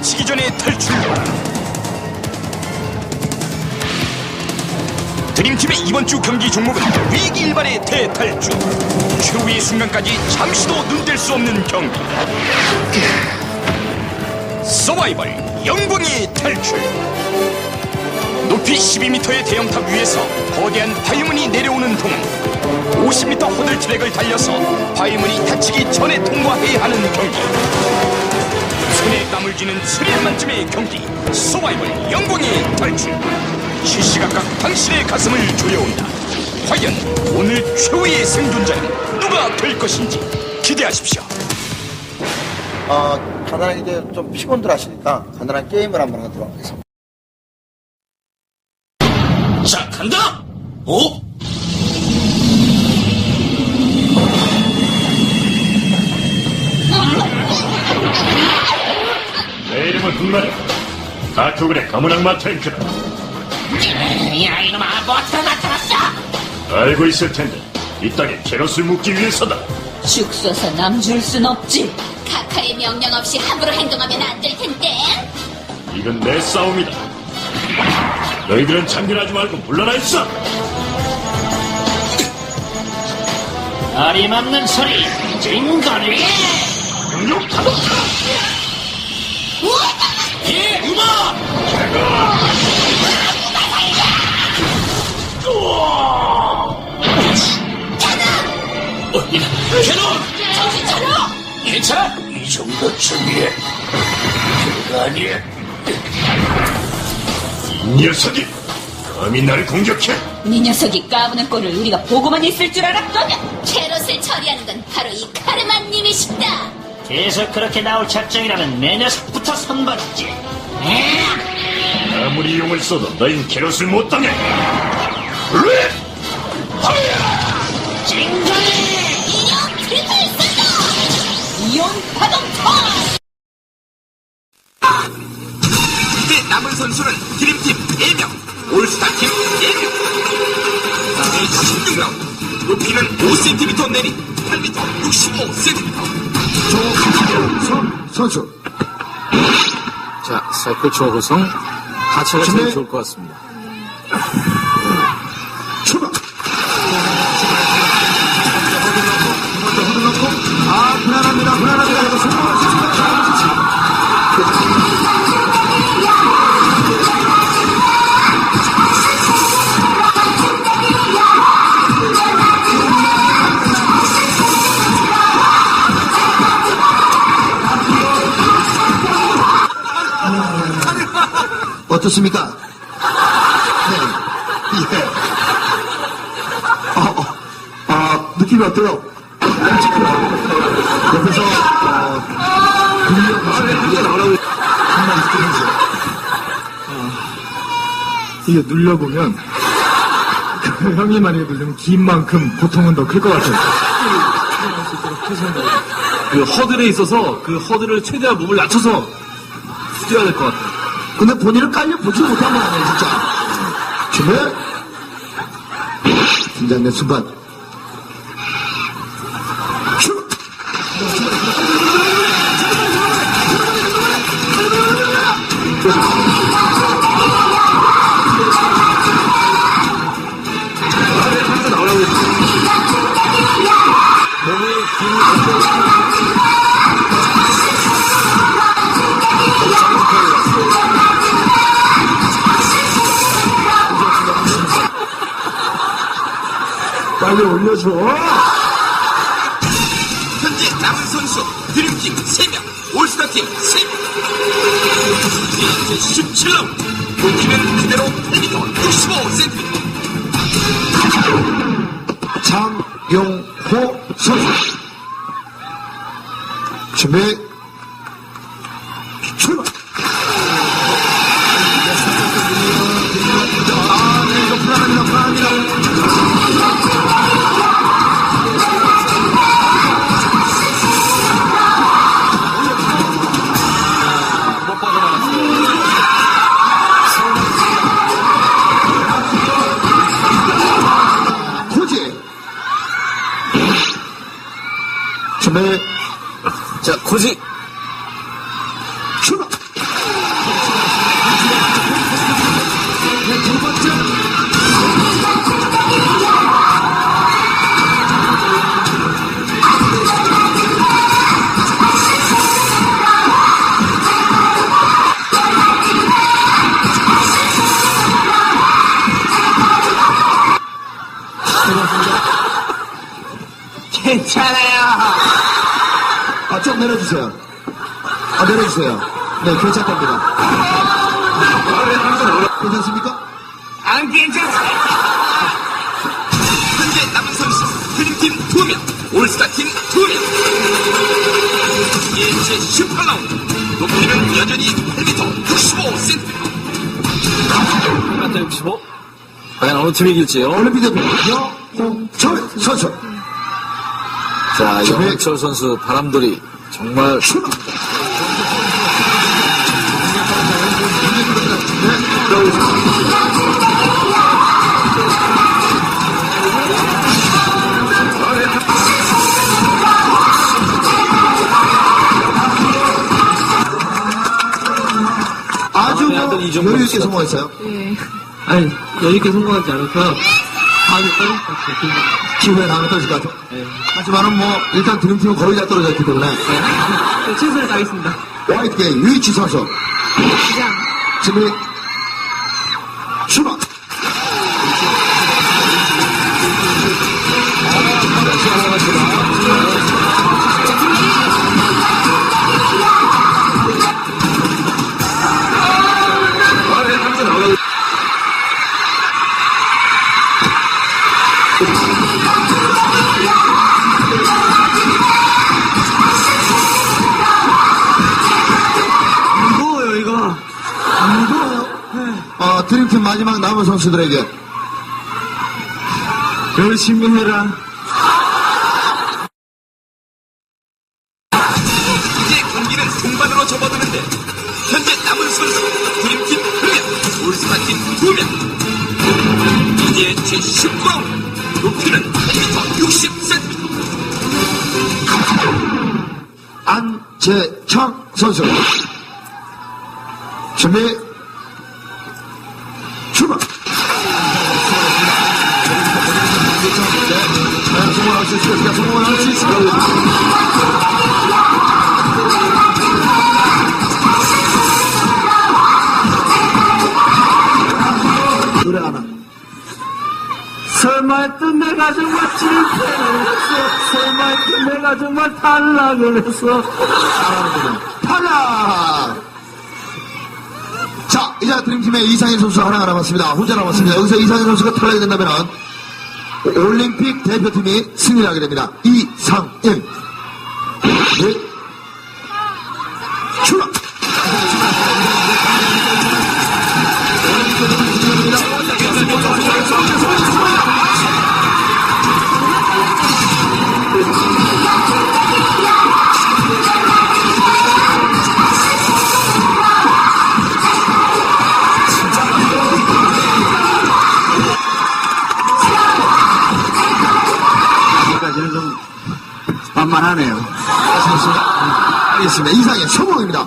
다치기 전에 탈출해라. 드림팀의 이번 주 경기 종목은 위기 일반의 대탈출. 최후의 순간까지 잠시도 눈댈 수 없는 경기. 서바이벌 영광의 탈출. 높이 12m의 대형탑 위에서 거대한 바위문이 내려오는 동안 50m 허들 트랙을 달려서 바위문이 닫히기 전에 통과해야 하는 경기. 손에 땀을 쥐는 스릴 만점의 경기. 서바이벌 영광의 탈출. 시시각각 당신의 가슴을 조여온다. 과연 오늘 최후의 생존자는 누가 될 것인지 기대하십시오. 어, 간단하게 이제 좀 피곤들 하시니까 간단한 게임을 한번 하도록 하겠습니다. 자, 간다! 오? 내 이름은 흑마리 다크그의 검은 악마 탱크다 야, 이놈아, 뭐하러 나타났어? 알고 있을 텐데 이 땅에 캐럿을 묻기 위해서다 죽 쏘서 남줄 순 없지. 카카의 명령 없이 함부로 행동하면 안 될 텐데. 이건 내 싸움이다 너희들은 참견하지 말고 물러나 있어 어림없는 소리, 징거리! 능력 가동 캐논! 정신 차려! 괜찮아? 이 정도쯤이야. 별거 아니야. 이 녀석이 감히 날 공격해 네 녀석이 까부는 꼴을 우리가 보고만 있을 줄 알았더냐? 캐롯을 처리하는 건 바로 이 카르마님이시다. 계속 그렇게 나올 작정이라면 내 녀석부터 선발했지. 아무리 용을 써도 너흰 캐럿을 못 당해 렛! 징거리! 인형 트리플 썬더! 이온 파동파! 이제 남은 선수는 드림팀 4명, 올스타팀 4명. 16명, 높이는 5cm 내린 8m 65cm. 선수. 자, 사이클 초고성 준비. 제일 좋을 것 같습니다. 출발! 아, 불안합니다, 불안합니다. 어떻습니까? 네. 예. 어, 어, 아, 느낌이 어때요? 옆에서, 어, 눌려보시면 나오라고 한마디 드리죠. 이게 눌려보면 그 형이 만약에 누르면 긴 만큼 고통은 더 클 것 같아요. 그 허들에 있어서 그 허들을 최대한 몸을 낮춰서 뛰어야 될 것 같아요. 근데 본인은 깔려 보지 못한 거 아니에요, 진짜. 준비? 긴장된 순간. 빨리 올려줘. 현재 남은 선수 드림팀 3명, 올스타팀 3명. 이제 17라운드. 높이는 그대로 8m 65cm. 장용호 선수. 준비. 준비. 자, 고지! 내려주세요. 아, 내려주세요. 네, 괜찮답니다. 괜찮습니까? 안 괜찮습니다. 현재 남은 선수 드림팀 2명, 올스타팀 2명. 예체 18라운드. 높이는 여전히 8m 65cm. 8m 65. 과연 어느 팀이 이길지요? 올림픽 대표 여홍철 선수. 자. 영철 선수 바람돌이 정말! 아주 여유 있게 성공했어요. 아니, 여유있게 성공하지 않아서 다음에 떨어질 것 같아요. 기후에 다음에 떨어질 것 같아요. 하지만은 뭐 일단 드림팀은 거의 다 떨어졌기 때문에 네, 최선을 다하겠습니다. 화이트의 유이치 선수 시장. 준비 무거워요, 이거. 어, 드림팀 마지막 남은 선수들에게 열심히 해라. 안재창 선수 준비 출발! 과연 성공할 수 있을까? 성공할 수 있을까? 노래 하나. 설마 했던 했어. 설마 했던 내가 정말 탈락을 했어. 탈락! 자, 이제 드림팀의 이상현 선수 하나가 남았습니다. 혼자 남았습니다. 여기서 이상현 선수가 탈락이 된다면 올림픽 대표팀이 승리를 하게 됩니다. 이상현. 네. 좀 만만하네요. 알겠습니다. 알겠습니다. 이상현 성공입니다.